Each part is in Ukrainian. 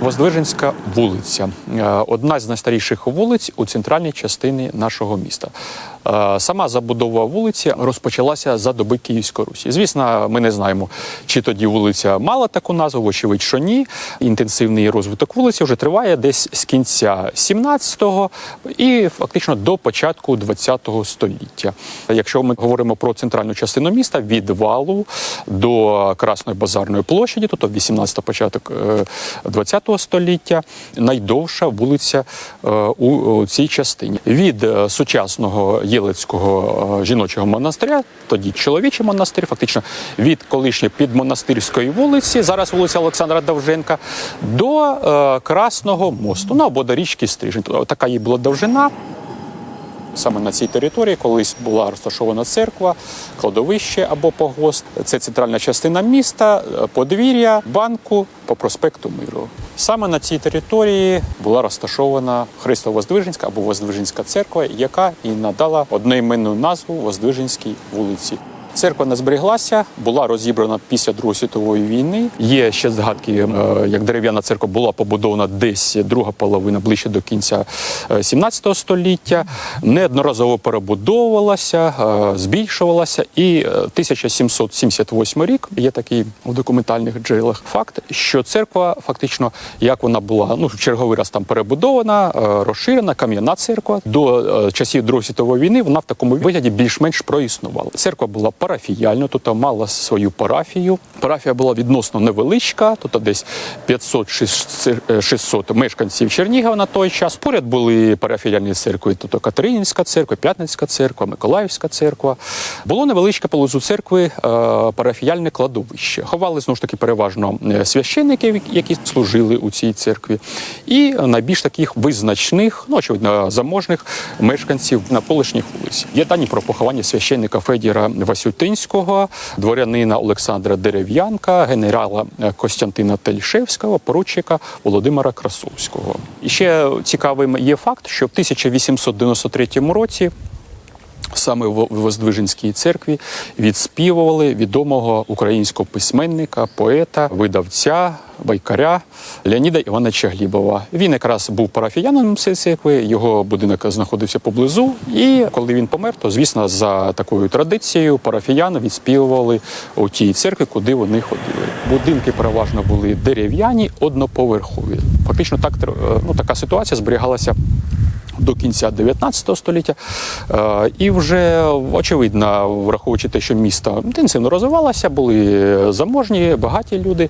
Воздвиженська вулиця е, одна з найстаріших вулиць у центральній частині нашого міста. Е, Сама забудова вулиці розпочалася за доби Київської Русі. Звісно, ми не знаємо, чи тоді вулиця мала таку назву, вочевидь, що ні. Інтенсивний розвиток вулиці вже триває десь з кінця 17-го і фактично до початку 20-го століття. Якщо ми говоримо про центральну частину міста, від валу до Красної базарної площаді, тобто 18 початок е, 20-го століття, найдовша вулиця е, у цій частині. Від е, сучасного Єлицького е, жіночого монастиря, тоді чоловічий монастир, фактично від колишньої підмонастирської вулиці, зараз вулиця Олександра Довженка, до е, Красного мосту, ну або до річки Стрижень. Тобто Така її була довжина. Саме на цій території колись була розташована церква, кладовище або погост. Це центральна частина міста, е, подвір'я банку по проспекту Миру. Саме на цій території була розташована Христово-Воздвиженська або Воздвиженська церква, яка і надала одноіменну назву Воздвиженській вулиці. Церква не збереглася, була розібрана після Другої світової війни. Є ще згадки, е, як дерев'яна церква була побудована десь друга половина ближче до кінця е, 17 століття. Неодноразово перебудовувалася, е, збільшувалася. І е, 1778 рік є такий у документальних джерелах факт, що церква фактично, як вона була, ну в черговий раз там перебудована, е, розширена, кам'яна церква. До е, часів Другої світової війни вона в такому вигляді більш-менш проіснувала. Церква була парафіяльна, тобто мала свою парафію. Парафія була відносно невеличка, тобто десь 500-600 мешканців Чернігова на той час. Поряд були парафіяльні церкви, тобто Катеринівська церква, П'ятницька церква, Миколаївська церква. Було невеличке поблизу церкви е, парафіяльне кладовище. Ховали знову ж таки переважно е, священників, які служили у цій церкві, і найбільш таких визначних, ну очевидно, заможних мешканців навколишніх вулиць. Є дані про поховання священника Федіра Васютинського, дворянина Олександра Дерев'янка, генерала е, Костянтина Тельшевського, поручика Володимира Красовського. І ще цікавим є факт, що в 1893 році саме в Воздвиженській церкві відспівували відомого українського письменника, поета, видавця, байкаря Леоніда Івановича Глібова. Він якраз був парафіянином цієї церкви, його будинок знаходився поблизу. І коли він помер, то звісно, за такою традицією парафіяни відспівували у тій церкві, куди вони ходили. Будинки переважно були дерев'яні, одноповерхові. Фактично, так е, ну, така ситуація зберігалася до кінця 19 століття. Е, І вже очевидно, враховуючи те, що місто інтенсивно розвивалося, були заможні, багаті люди,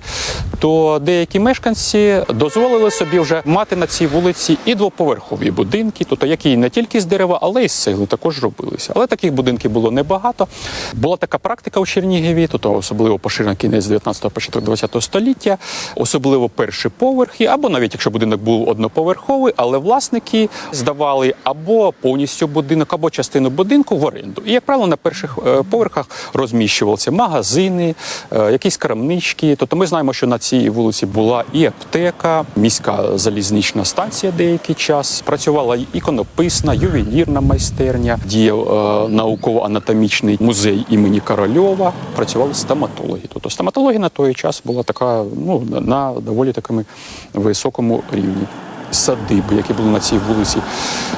то деякі мешканці дозволили собі вже мати на цій вулиці і двоповерхові будинки, тобто які не тільки з дерева, але й з цегли також робилися. Але таких будинків було небагато. Була така практика у Чернігові, тобто особливо поширена кінець 19-го, початок 20-го століття, особливо перші поверхи, або навіть якщо будинок був одноповерховий, але власники здавали або повністю будинок, або частину будинку в оренду. І, як правило, на перших е, поверхах розміщувалися магазини, е, якісь крамнички. Тобто ми знаємо, що на цій вулиці була і аптека, міська залізнична станція деякий час. Працювала іконописна, ювелірна майстерня, діяв е, науково-анатомічний музей імені Корольова. Працювали стоматологи. Тобто стоматологія на той час була така, ну на доволі такому високому рівні. Садиби, які були на цій вулиці,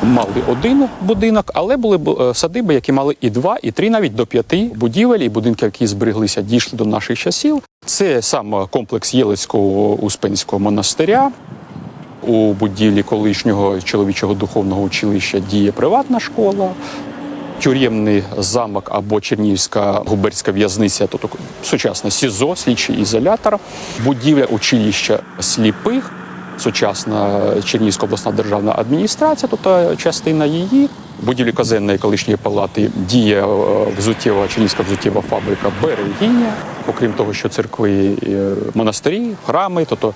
мали один будинок, але були е, садиби, які мали і два, і три, навіть до п'яти будівель, і будинки, які збереглися, дійшли до наших часів. Це сам комплекс Єлицького Успенського монастиря. У будівлі колишнього чоловічого духовного училища діє приватна школа. Тюремний замок або Чернігівська губерська в'язниця, тобто сучасне СІЗО, слідчий ізолятор, будівля училища сліпих, сучасна Чернігівська обласна державна адміністрація, тобто частина її. Будівлі казенної колишньої палати діє е, взуттєва Чернігівська взуттєва фабрика Берегиня. Окрім того, що церкви, е, монастирі, храми, тобто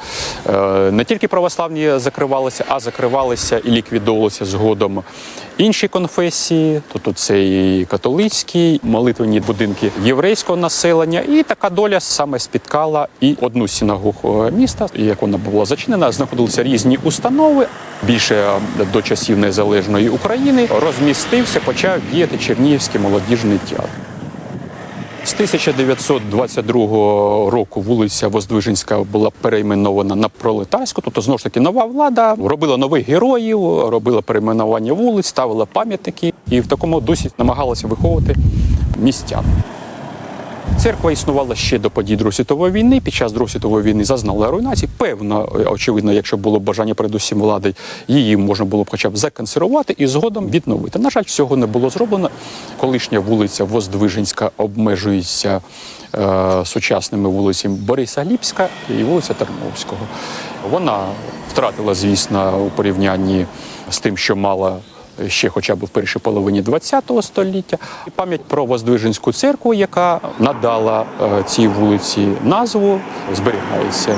е, не тільки православні закривалися, а закривалися і ліквідовувалися згодом інші конфесії, тобто це і католицькі, молитвені будинки єврейського населення. І така доля саме спіткала і одну з синагог е, міста, як вона була зачинена, знаходилися різні установи. Більше до часів незалежної України розмістився, почав діяти Чернігівський молодіжний театр. З 1922 року вулиця Воздвиженська була перейменована на пролетарську, тобто знову ж таки нова влада робила нових героїв, робила перейменування вулиць, ставила пам'ятники і в такому дусі намагалася виховувати містян. Церква існувала ще до подій Другої світової війни. Під час Другої світової війни зазнала руйнації. Певно, очевидно, якщо було бажання передусім влади, її можна було б хоча б законсервувати і згодом відновити. На жаль, всього не було зроблено. Колишня вулиця Воздвиженська обмежується е, сучасними вулицями Бориса Глібська і вулиця Терновського. Вона втратила, звісно, у порівнянні з тим, що мала ще хоча б в першій половині ХХ століття. І пам'ять про Воздвиженську церкву, яка надала е, цій вулиці назву, зберігається